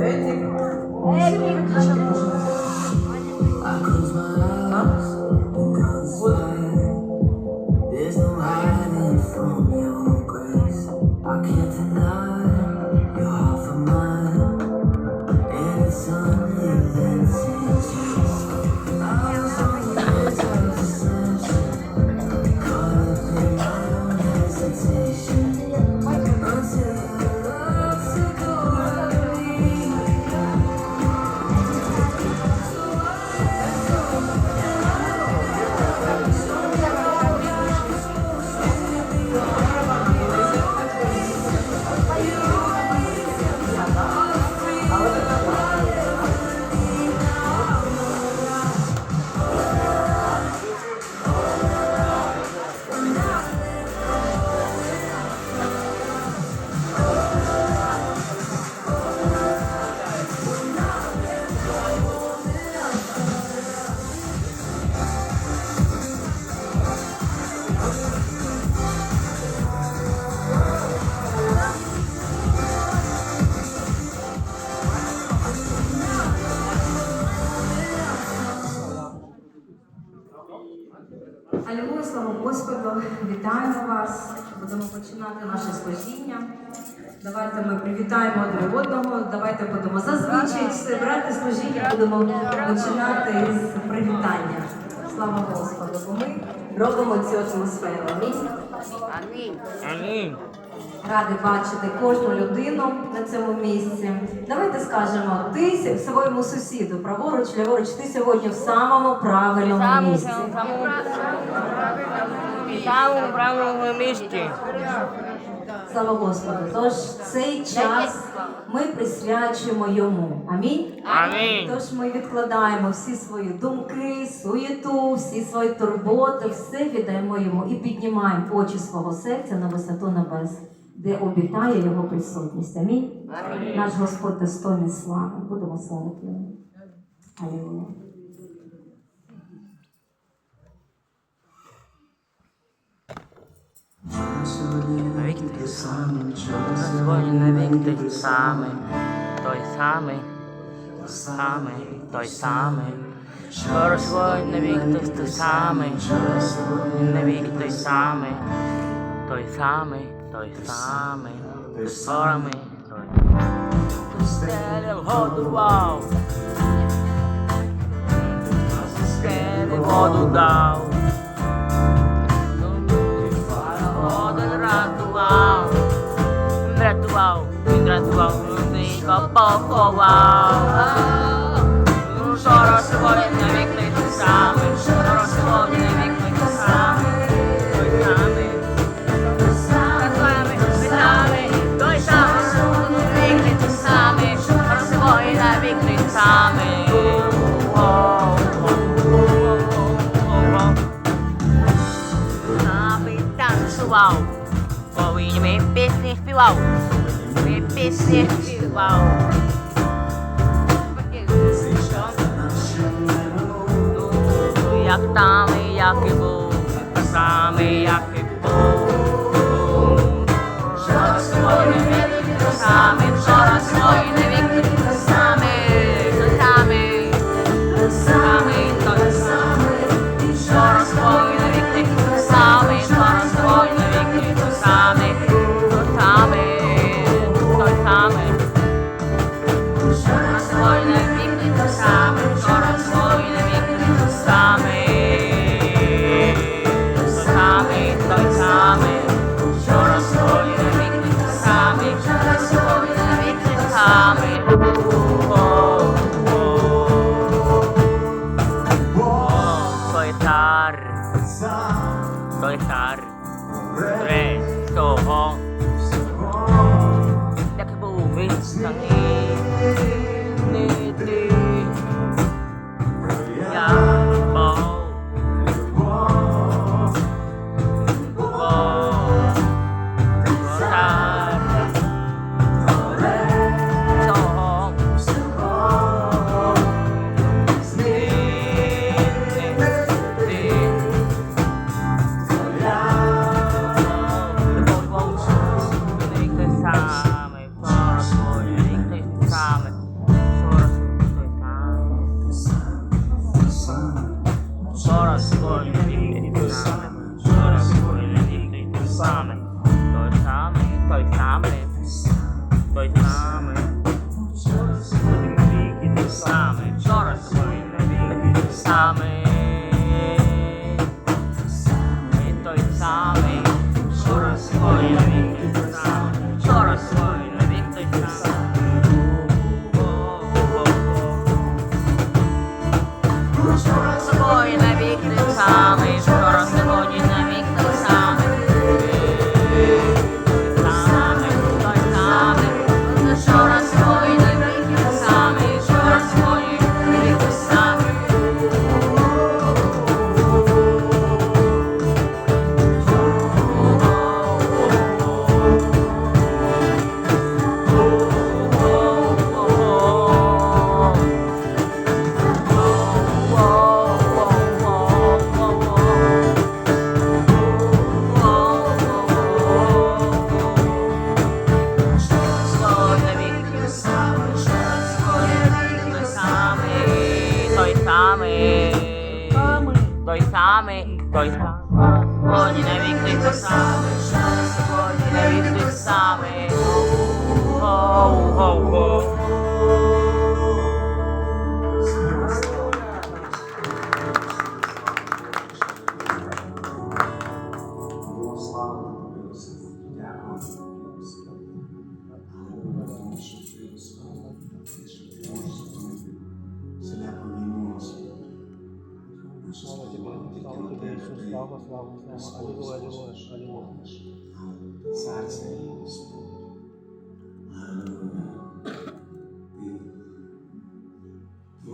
네, 네, 왜 이렇게 один одного. Давайте будемо зазвичай все брати служіння. Будемо починати з привітання. Слава Господу, бо ми робимо цю атмосферу. Амінь. Амінь. Ради бачити кожну людину на цьому місці. Давайте скажемо, ти своєму сусіду, праворуч, ліворуч, ти сьогодні в самому правильному місці. самому, самому правильному місці. Слава Господу. Тож цей час ми присвячуємо йому. Амінь. Амінь. Тож ми відкладаємо всі свої думки, суєту, всі свої турботи, все віддаємо йому і піднімаємо очі свого серця на висоту небес, де обітає його присутність. Амінь. Наш Господь достойний слави. Будемо славити. Алілуя. Навіки той самий, Господь навік той самий, той самий, самий, той самий. Що Господь навік той той самий, навік той самий, той самий, той самий, той самий, той Стелем годував, Стелем воду дав. Людинка поховав. Ну, що розходить на вік той той самий, що розходить на вік той той самий, той самий. Той самий, той самий, той самий, що на вік той той самий, співав. Ну, Як там, і як і був, так само, як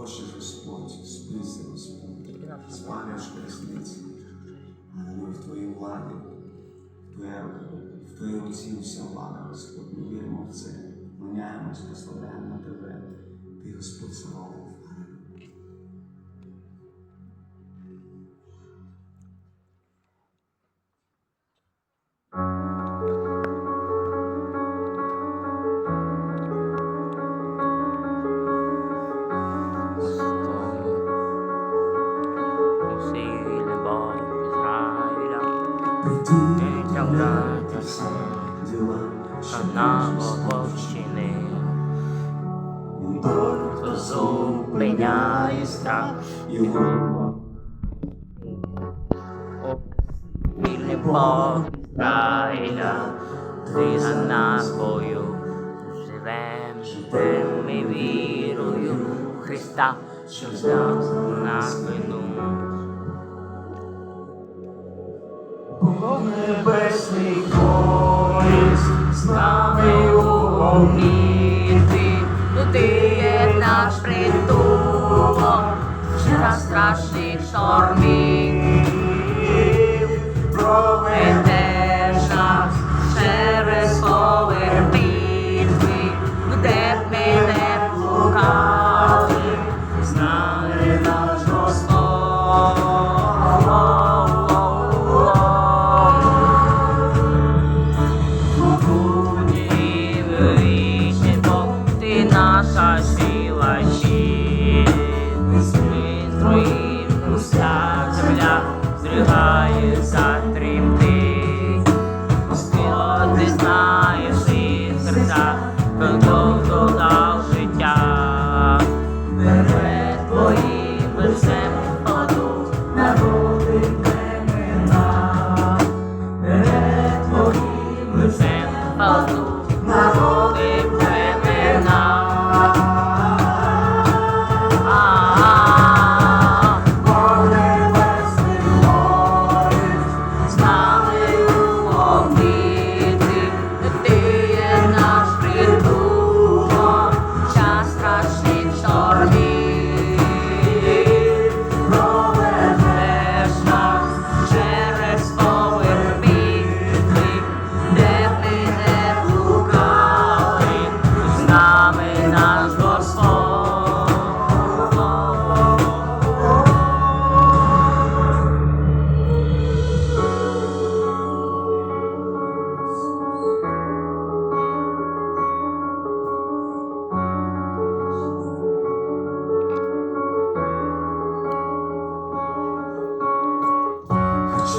Боже Господь, списи, Господь, спаляш колесниці, Бо в Твоїй владі, в Твоїй руці вся влада, Господь. Ми віримо в це, мняємось, прославляємо на Тебе. Ти Господь слава. Його. Вільний Бог Ізраїля, ти за набою, живем, живем ми вірою Христа, що взяв нас вину. Бог небесний користь, з нами у вогні ну, ти, є наш притул. Та страшних штормів. Oh.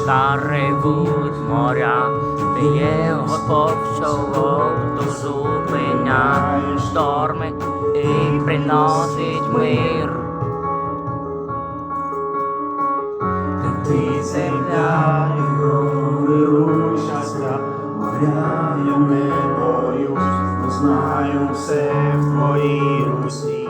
Старий ревуть моря, ти є Господь, що воду зупиняє шторми і приносить мир. Ти земля і щастя, моря я не боюсь, бо знаю все в твоїй русі.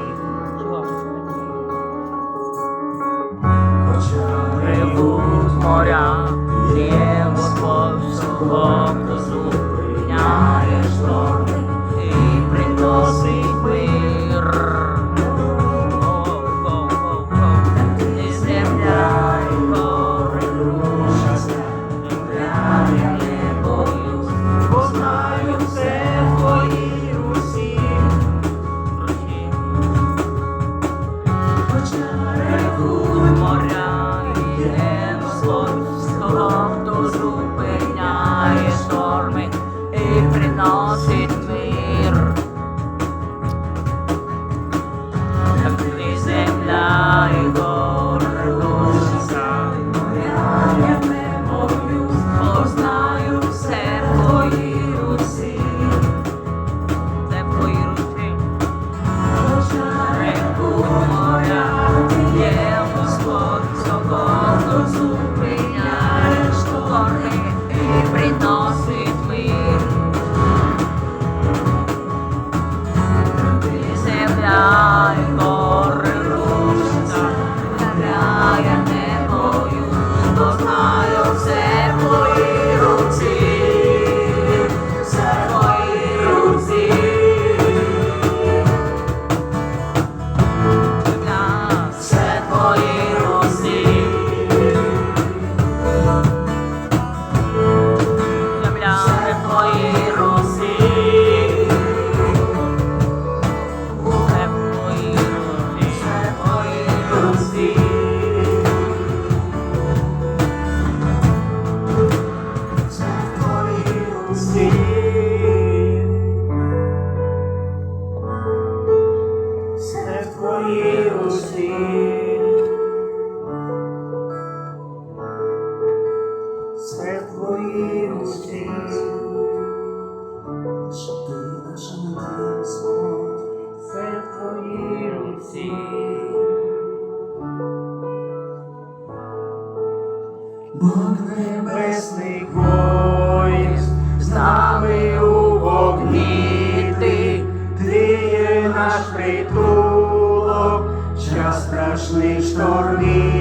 Бог небесний воїст, з нами у вогні ти, ти є наш притулок, час страшний штормів.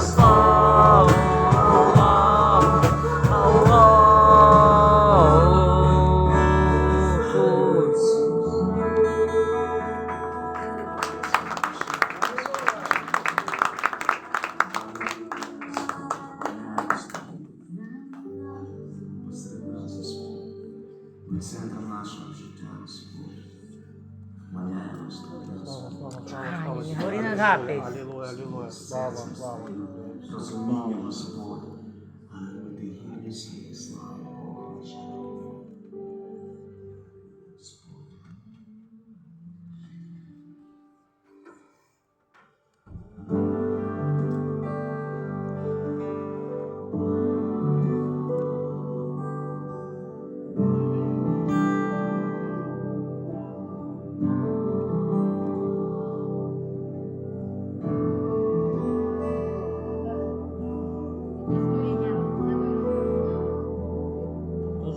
God's.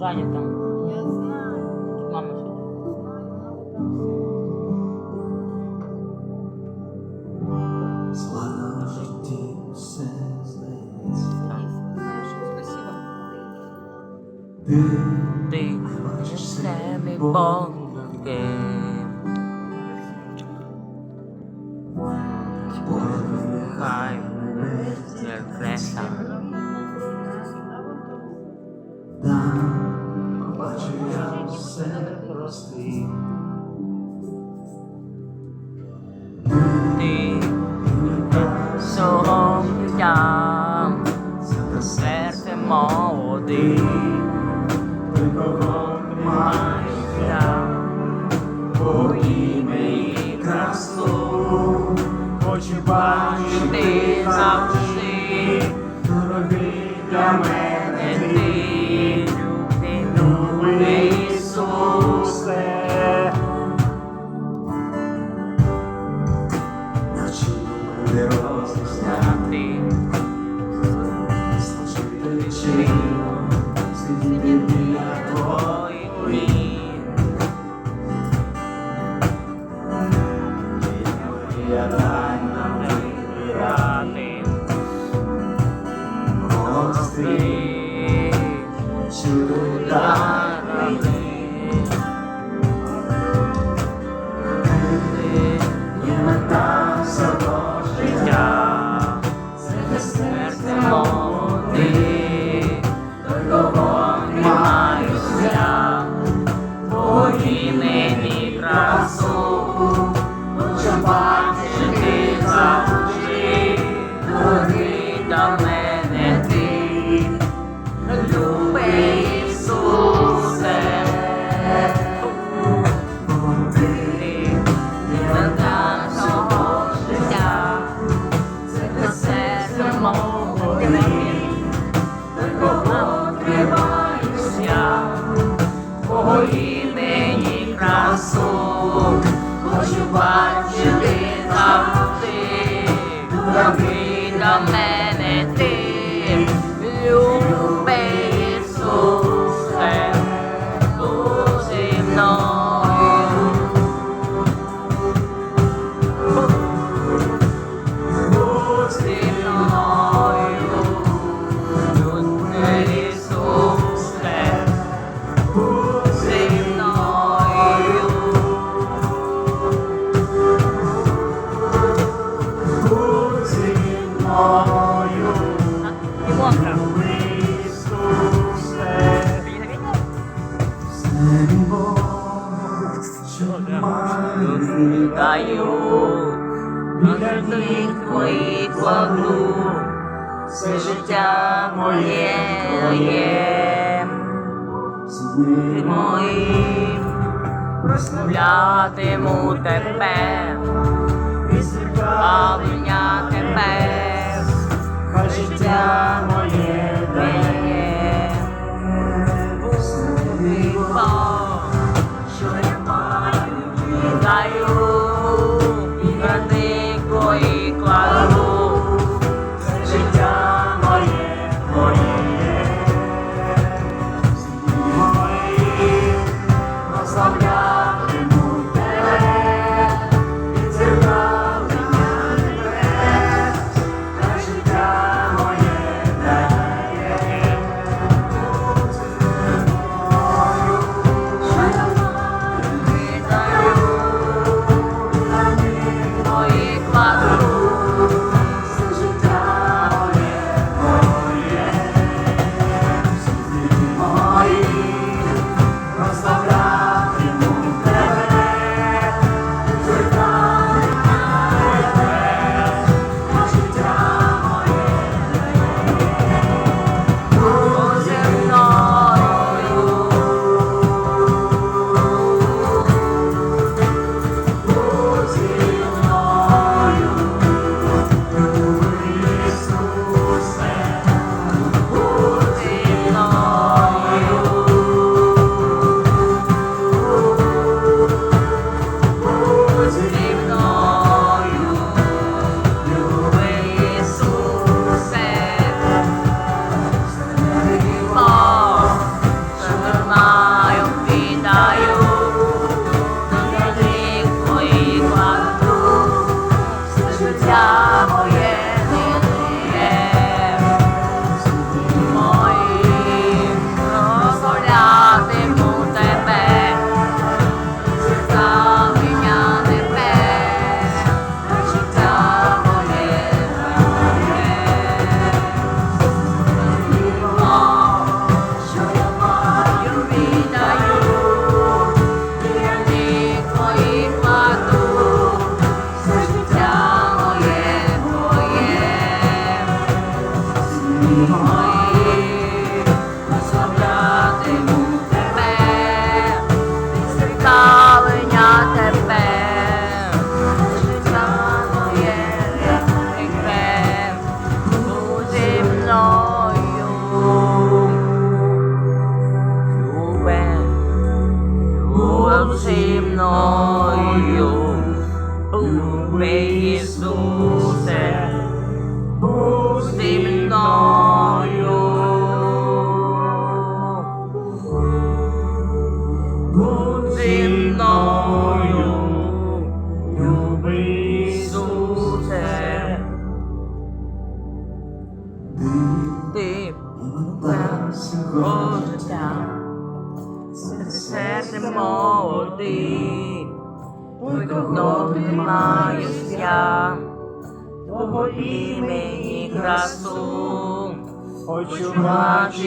зайнята. Я знаю. Мама що? Все. Спасибо. Ти, ти, ти, ти, Ти кого маєш я, Бог,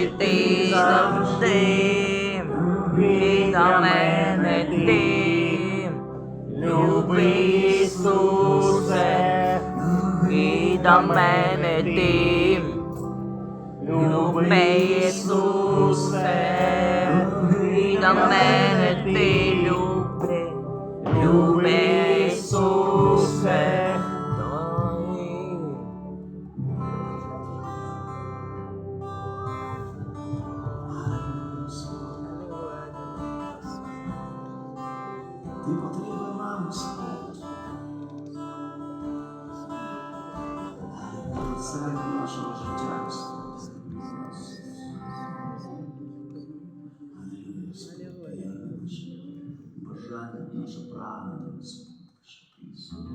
бачити завжди, і на мене ти, любий Ісусе, і до мене ти, наше прагнення, Господь, щоб Ісус.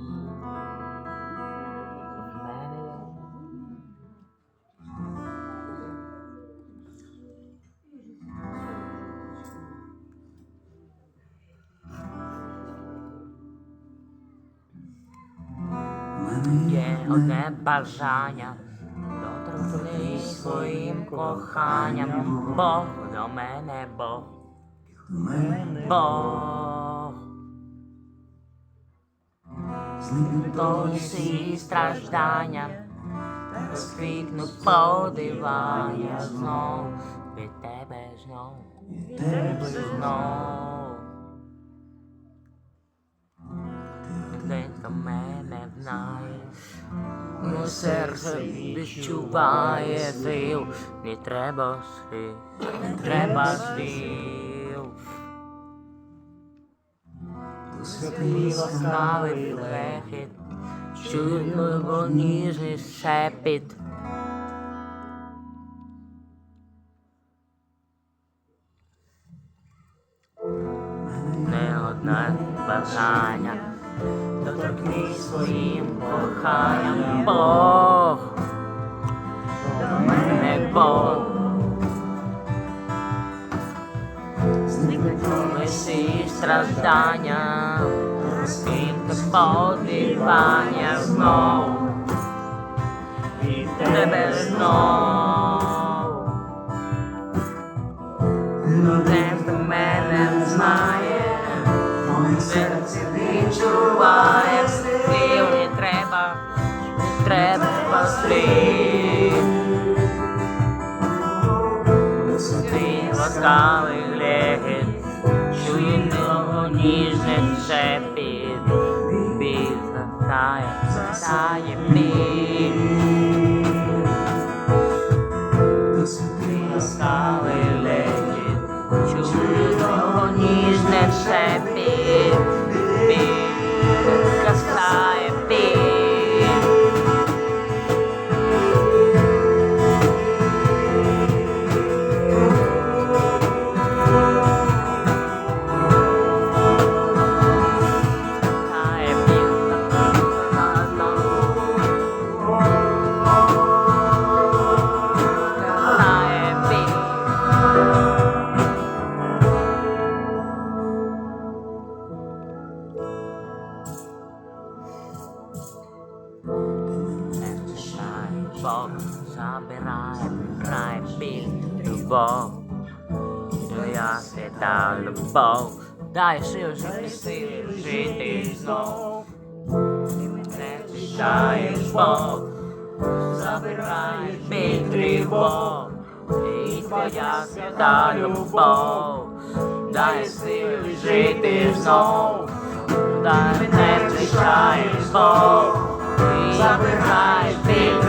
Є одне бажання, доторкни своїм коханням, Бог до мене, Бог, Бог. Твої всі страждання, розквітнуть подивання знов, від тебе знов, від тебе знов. Ти до мене знаєш, моє серце відчуває сил, не треба слів, не треба слів. Святий ласкавий лехід, чудно його ніжний шепіт. Не одне бажання, доторкни своїм коханням Бог, до мене Бог. Всі страждання, розкиньте подивання знов, від тебе знов. До мене знає, моє серце відчуває. Сил, не треба, треба слів. Ти його ніжний шепіт, біль застає, застає біль тривог, і твоя свята любов, дай сили жити знов. Дай мене втрачаєш Бог, і забирай біль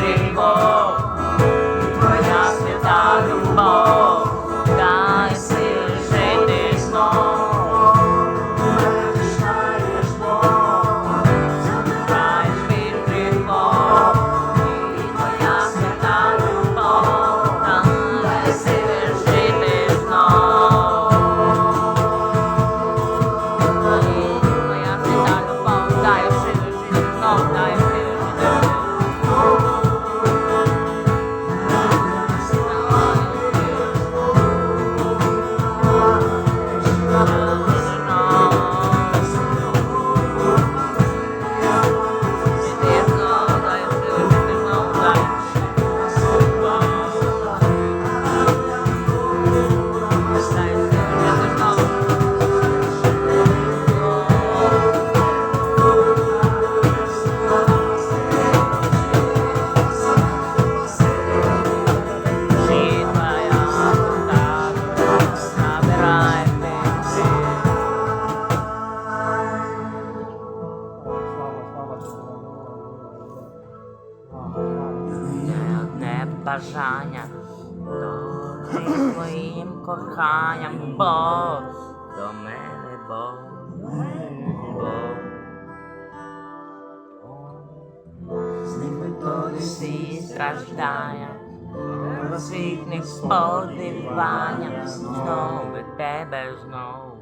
сподівання, знову тебе знов,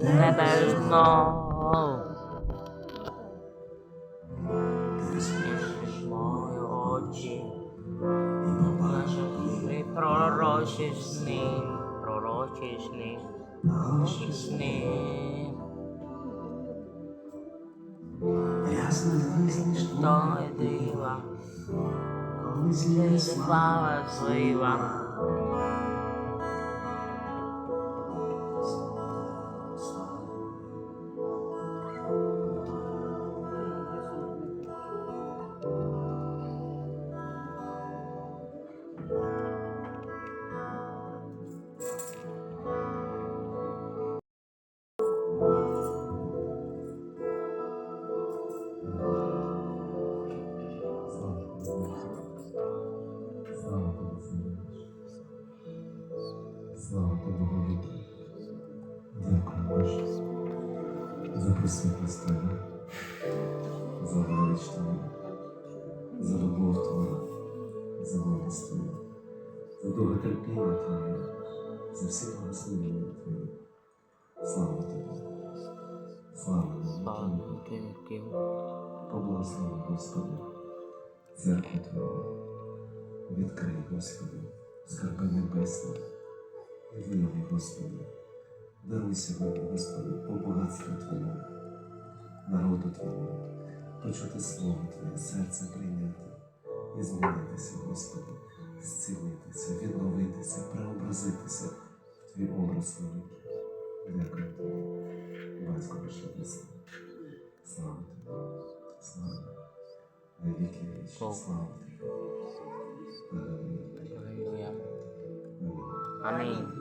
тебе знов. Змішиш мої очі, і побачив ти пророчі сни, пророчі сни, пророчі сни. То дива, коли слава. слава Bye. Довготерпіння Твоє, за всі благословення Твої. Слава тобі. Слава тобі. Поблагослови, Господи, церкву Твою, відкрий, Господи, скарби небесні, і Господи, даруй сьогодні, Господи, по багатству Твоєму, народу Твоєму, почути Слово Твоє, серце прийняти і змінитися, Господи, зцілитися, відновитися, преобразитися в Твій образ великий. Дякую Тобі, Батько ваше Небесний. Слава Тобі, слава, на віки вічні, слава Тобі. Амінь. Амінь.